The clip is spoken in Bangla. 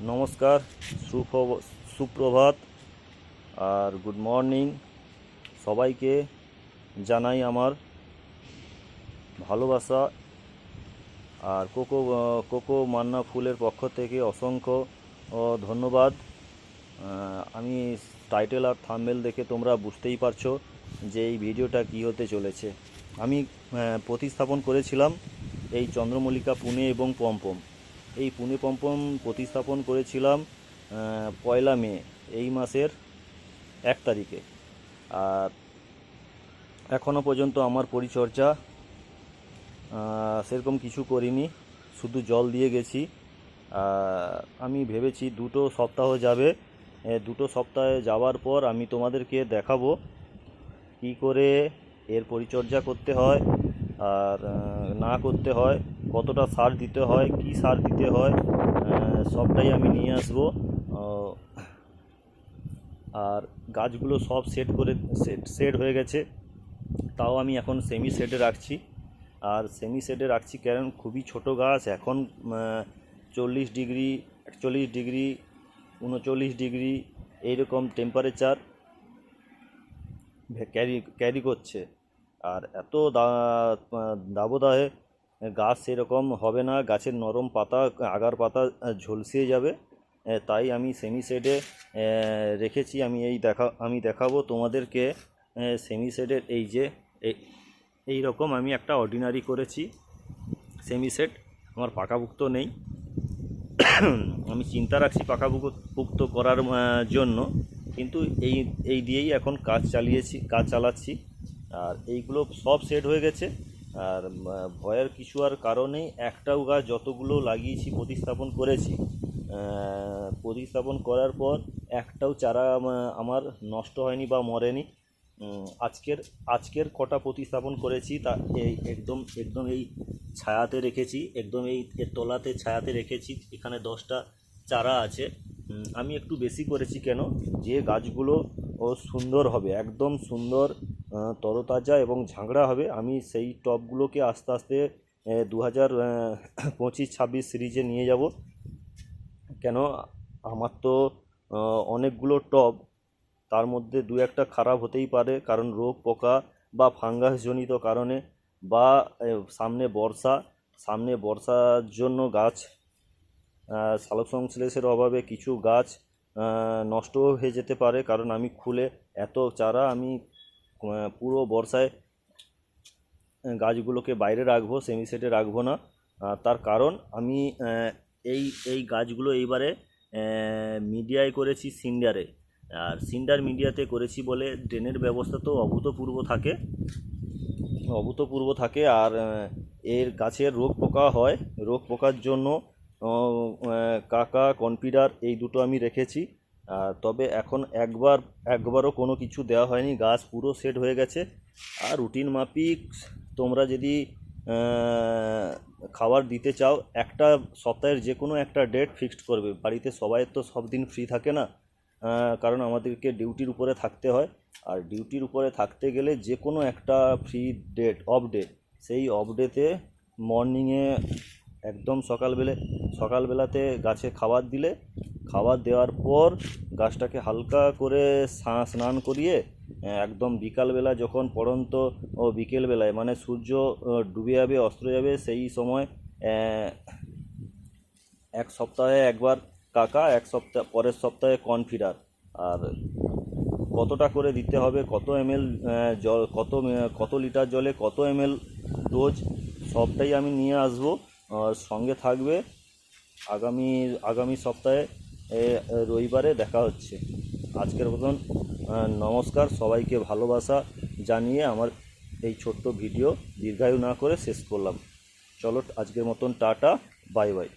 নমস্কার, সুপ্রভ, সুপ্রভাত, আর গুড মর্নিং সবাইকে জানাই আমার ভালোবাসা। আর কোকো কোকো মান্না ফুলের পক্ষ থেকে অসংখ্য ধন্যবাদ। আমি টাইটেল আর থাম্বেল দেখে তোমরা বুঝতেই পারছ যে এই ভিডিওটা কী হতে চলেছে। আমি প্রতিস্থাপন করেছিলাম এই চন্দ্রমল্লিকা, পুনে এবং পমপম। এই পুনে পমপম প্রতিস্থাপন করেছিলাম পয়লা মে, এই মাসের এক তারিখে। আর এখনও পর্যন্ত আমার পরিচর্যা সেরকম কিছু করিনি, শুধু জল দিয়ে গেছি। আমি ভেবেছি দুটো সপ্তাহ যাবে দুটো সপ্তাহে যাওয়ার পর আমি তোমাদেরকে দেখাবো কি করে এর পরিচর্যা করতে হয়, আর না করতে হয়। কতটা সার দিতে হয়, কি সার দিতে হয় সবটাই আমি নিয়ে আসব। আর গাছগুলো সব সেট করে সেট সেট হয়ে গেছে। তাও আমি এখন সেমি সেটে রাখছি। আর সেমি সেটে রাখছি কারণ খুবই ছোট গাছ। এখন চল্লিশ ডিগ্রি, একচল্লিশ ডিগ্রি, উনচল্লিশ ডিগ্রি এইরকম টেম্পারেচার ক্যারি ক্যারি করছে। আর এত দাবদাহে গাছ সেরকম হবে না, গাছের নরম পাতা, আগার পাতা ঝলসিয়ে যাবে। তাই আমি সেমি সেডে রেখেছি। আমি এই দেখা, আমি দেখাবো তোমাদেরকে সেমি সেডের এই যে এই রকম আমি একটা অর্ডিনারি করেছি সেমি সেট আমার পাকাভুক্ত নেই। আমি চিন্তা রাখছি পাকাভুক্ত করার জন্য। কিন্তু এই এই দিয়েই এখন কাজ চালিয়েছি, কাজ চালাচ্ছি। আর এইগুলো সব সেট হয়ে গেছে। আর ভয়ের কিছু আর কারণেই একটাও গাছ যতগুলো লাগিয়েছি, প্রতিস্থাপন করেছি প্রতিস্থাপন করার পর একটাও চারা আমার নষ্ট হয়নি বা মরেনি। আজকের আজকের কটা প্রতিস্থাপন করেছি, তা এই একদম একদম এই ছায়াতে রেখেছি, একদম এই তলাতে ছায়াতে রেখেছি, এখানে দশটা চারা আছে। আমি একটু বেশি করেছি কেন? যে গাছগুলো ও সুন্দর হবে, একদম সুন্দর তরতাজা এবং ঝাঁকড়া হবে। আমি সেই টবগুলোকে আস্তে আস্তে দু হাজার পঁচিশ ছাব্বিশ সিরিজে নিয়ে যাব। কেন আমার তো অনেকগুলো টব তার মধ্যে দু একটা খারাপ হতেই পারে কারণ রোগ পোকা বা ফাঙ্গাসজনিত কারণে বা সামনে বর্ষা সামনে বর্ষার জন্য গাছ আহ, সালোক সংশ্লেষের অভাবে কিছু গাছ নষ্টও হয়ে যেতে পারে কারণ আমি খুলে এত চারা আমি পুরো বর্ষায় গাছগুলোকে বাইরে রাখব সেমি সেটে রাখব না। তার কারণ, আমি এই এই গাছগুলো এইবারে মিডিয়ায় করেছি সিন্ডারে। আর সিন্ডার মিডিয়াতে করেছি বলে ড্রেনের ব্যবস্থা তো অভূতপূর্ব থাকে। অভূতপূর্ব থাকে। আর এর গাছের রোগ পোকা হয়। রোগ পোকার জন্য কাকা কনফিডার এই দুটো আমি রেখেছি। তবে এখন একবার, একবারও কোনো কিছু দেওয়া হয়নি, গাছ পুরো সেট হয়ে গেছে। আর রুটিন মাফিক, তোমরা যদি খাবার দিতে চাও, একটা সপ্তাহের যে কোনো একটা ডেট ফিক্সড করবে। বাড়িতে সবাই তো সব দিন ফ্রি থাকে না কারণ আমাদেরকে ডিউটির উপরে থাকতে হয়। আর ডিউটির উপরে থাকতে গেলে যে কোনো একটা ফ্রি ডেট অফ ডে সেই অফ ডেতে মর্নিংয়ে একদম সকালবেলা, সকালবেলাতে গাছে খাবার দিলে খাবার দেওয়ার পর গাছটাকে হালকা করে স্নান করিয়ে একদম বিকালবেলা যখন পড়ন্ত ও বিকেলবেলায় মানে সূর্য ডুবে যাবে, অস্ত যাবে, সেই সময় এক সপ্তাহে একবার কাকা, এক সপ্তাহ পরের সপ্তাহে কনফিডার আর কতটা করে দিতে হবে, কত এমএল জল, কত কত লিটার জলে কত এমএল ডোজ, সবটাই আমি নিয়ে আসব। সঙ্গে থাকবে আগামী আগামী সপ্তাহে রবিবারে দেখা হচ্ছে। আজকের মতন নমস্কার, সবাইকে ভালোবাসা জানিয়ে আমার এই ছোট্ট ভিডিও দীর্ঘায়ু না করে শেষ করলাম। চলো আজকের মতন টাটা, বাই বাই।